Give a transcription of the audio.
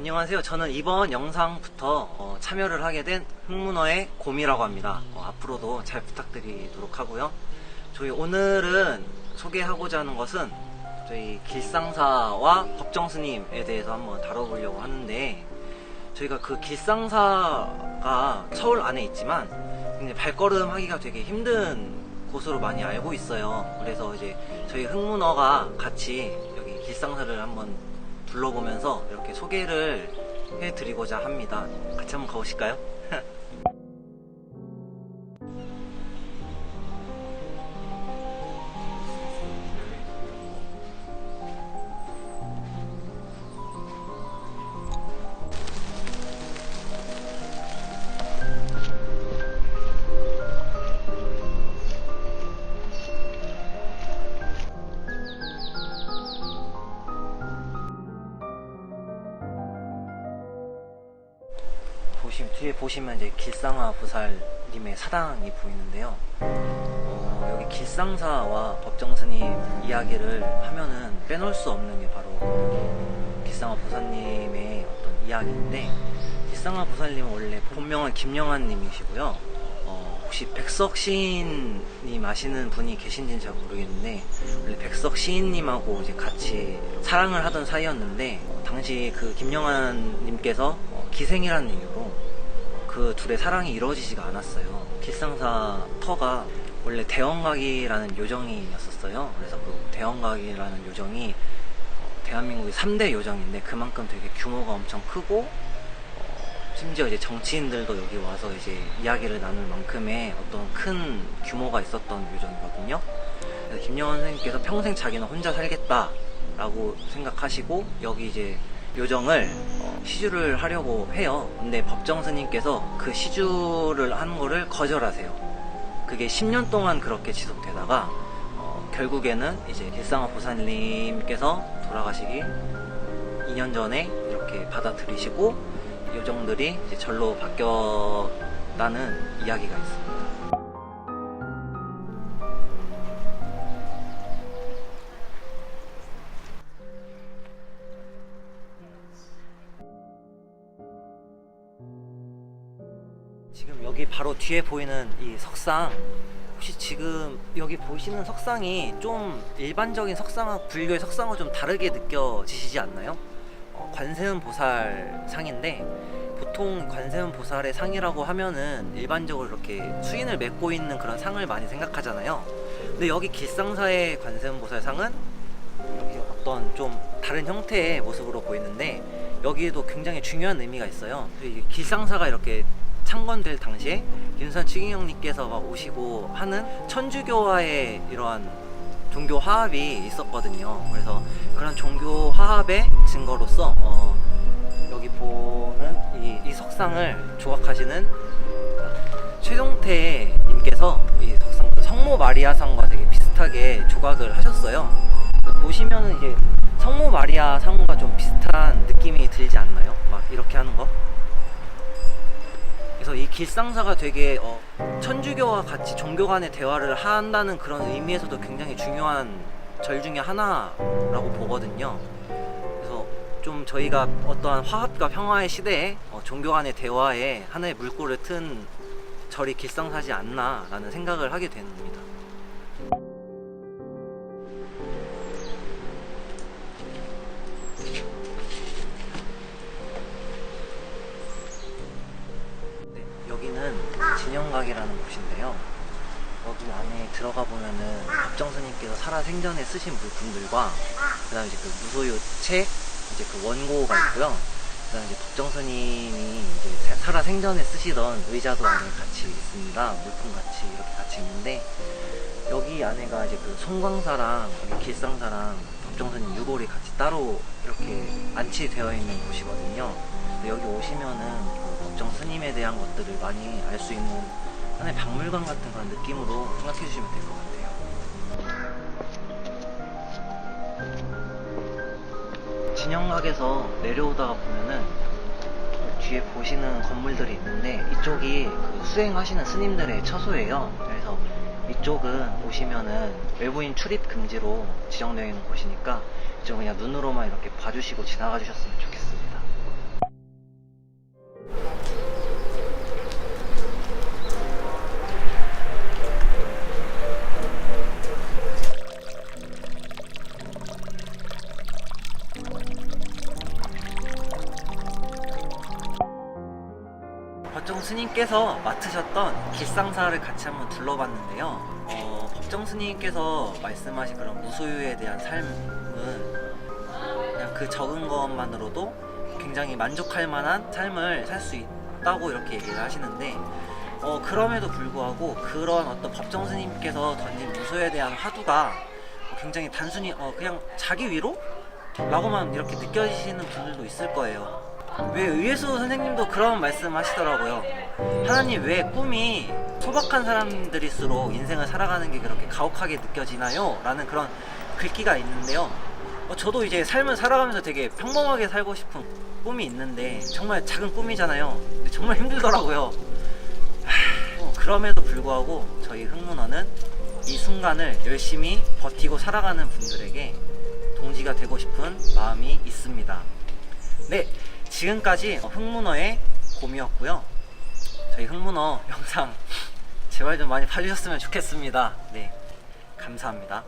안녕하세요. 저는 이번 영상부터 어, 참여를 하게 된 흥문어의 곰이라고 합니다. 어, 앞으로도 잘 부탁드리도록 하고요. 저희 오늘은 소개하고자 하는 것은 저희 길상사와 법정스님에 대해서 한번 다뤄보려고 하는데 저희가 그 길상사가 서울 안에 있지만 근데 발걸음 하기가 되게 힘든 곳으로 많이 알고 있어요. 그래서 이제 저희 흥문어가 같이 여기 길상사를 한번 둘러보면서 이렇게 소개를 해드리고자 합니다. 같이 한번 가보실까요? 보시, 뒤에 보시면 이제 길상화 보살님의 사당이 보이는데요. 어, 여기 길상사와 법정스님 이야기를 하면은 빼놓을 수 없는 게 바로 길상화 보살님의 어떤 이야기인데 길상화 보살님은 원래 본명은 김영환님이시고요. 어, 혹시 백석 시인님 아시는 분이 계신지는 잘 모르겠는데 원래 백석 시인님하고 이제 같이 사랑을 하던 사이였는데 어, 당시 그 김영환님께서 어, 기생이라는 이유로 그 둘의 사랑이 이루어지지가 않았어요. 길상사 터가 원래 대원각이라는 요정이었었어요. 그래서 그 대원각이라는 요정이 어, 대한민국의 3대 요정인데 그만큼 되게 규모가 엄청 크고 어, 심지어 이제 정치인들도 여기 와서 이제 이야기를 나눌 만큼의 어떤 큰 규모가 있었던 요정이거든요. 그래서 김영원 선생님께서 평생 자기는 혼자 살겠다라고 생각하시고 여기 이제 요정을 어, 시주를 하려고 해요. 근데 법정 스님께서 그 시주를 하는 거를 거절하세요. 그게 10년 동안 그렇게 지속되다가 어, 결국에는 이제 길상화 보살님께서 돌아가시기 2년 전에 이렇게 받아들이시고 요정들이 절로 바뀌었다는 이야기가 있습니다. 지금 여기 바로 뒤에 보이는 이 석상 혹시 지금 여기 보시는 석상이 좀 일반적인 석상하고 불교의 석상하고 좀 다르게 느껴지시지 않나요? 어, 관세음 보살 상인데 보통 관세음 보살의 상이라고 하면은 일반적으로 이렇게 수인을 맺고 있는 그런 상을 많이 생각하잖아요. 근데 여기 길상사의 관세음 보살 상은 이렇게 어떤 좀 다른 형태의 모습으로 보이는데 여기에도 굉장히 중요한 의미가 있어요. 이 길상사가 이렇게 창건될 당시에 윤선 추기경님께서 막 오시고 하는 천주교와의 이러한 종교 화합이 있었거든요. 그래서 그런 종교 화합의 증거로서 어, 여기 보는 이, 이 석상을 조각하시는 최종태 님께서 이 석상 성모 마리아상과 되게 비슷하게 조각을 하셨어요. 보시면은 이제 성모 마리아 상과 좀 비슷 길상사가 되게 어, 천주교와 같이 종교 간의 대화를 한다는 그런 의미에서도 굉장히 중요한 절 중에 하나라고 보거든요. 그래서 좀 저희가 어떠한 화합과 평화의 시대에 어, 종교 간의 대화에 하나의 물꼬를 튼 절이 길상사지 않나라는 생각을 하게 됩니다. 진영각이라는 곳인데요. 여기 안에 들어가 보면은 법정스님께서 살아 생전에 쓰신 물품들과 그다음에 이제 그 무소유 책, 이제 그 원고가 있고요. 그다음에 이제 법정스님이 이제 사- 살아 생전에 쓰시던 의자도 안에 같이 있습니다. 물품 같이 이렇게 같이 있는데 여기 안에가 이제 그 송광사랑 길상사랑 법정스님 유골이 같이 따로 이렇게 안치되어 있는 곳이거든요. 여기 오시면은 그 법정 스님에 대한 것들을 많이 알 수 있는 하나의 박물관 같은 그런 느낌으로 생각해 주시면 될 것 같아요. 진영각에서 내려오다가 보면은 뒤에 보시는 건물들이 있는데 이쪽이 그 수행하시는 스님들의 처소예요. 그래서 이쪽은 오시면은 외부인 출입 금지로 지정되어 있는 곳이니까 이쪽 그냥 눈으로만 이렇게 봐주시고 지나가 주셨으면 좋겠습니 스님께서 맡으셨던 길상사를 같이 한번 둘러봤는데요. 어, 법정 스님께서 말씀하신 그런 무소유에 대한 삶은 그냥 그 적은 것만으로도 굉장히 만족할 만한 삶을 살 수 있다고 이렇게 얘기를 하시는데 어, 그럼에도 불구하고 그런 어떤 법정 스님께서 던진 무소유에 대한 화두가 굉장히 단순히 어, 그냥 자기 위로? 라고만 이렇게 느껴지시는 분들도 있을 거예요. 왜 의예수 선생님도 그런 말씀 하시더라고요. 하나님 왜 꿈이 소박한 사람들일수록 인생을 살아가는 게 그렇게 가혹하게 느껴지나요? 라는 그런 글귀가 있는데요. 어, 저도 이제 삶을 살아가면서 되게 평범하게 살고 싶은 꿈이 있는데 정말 작은 꿈이잖아요. 근데 정말 힘들더라고요. 하, 어, 그럼에도 불구하고 저희 흥문어는 이 순간을 열심히 버티고 살아가는 분들에게 동지가 되고 싶은 마음이 있습니다. 네, 지금까지 흥문어의 곰이었고요. 저희 흥문어 영상 제발 좀 많이 봐주셨으면 좋겠습니다. 네, 감사합니다.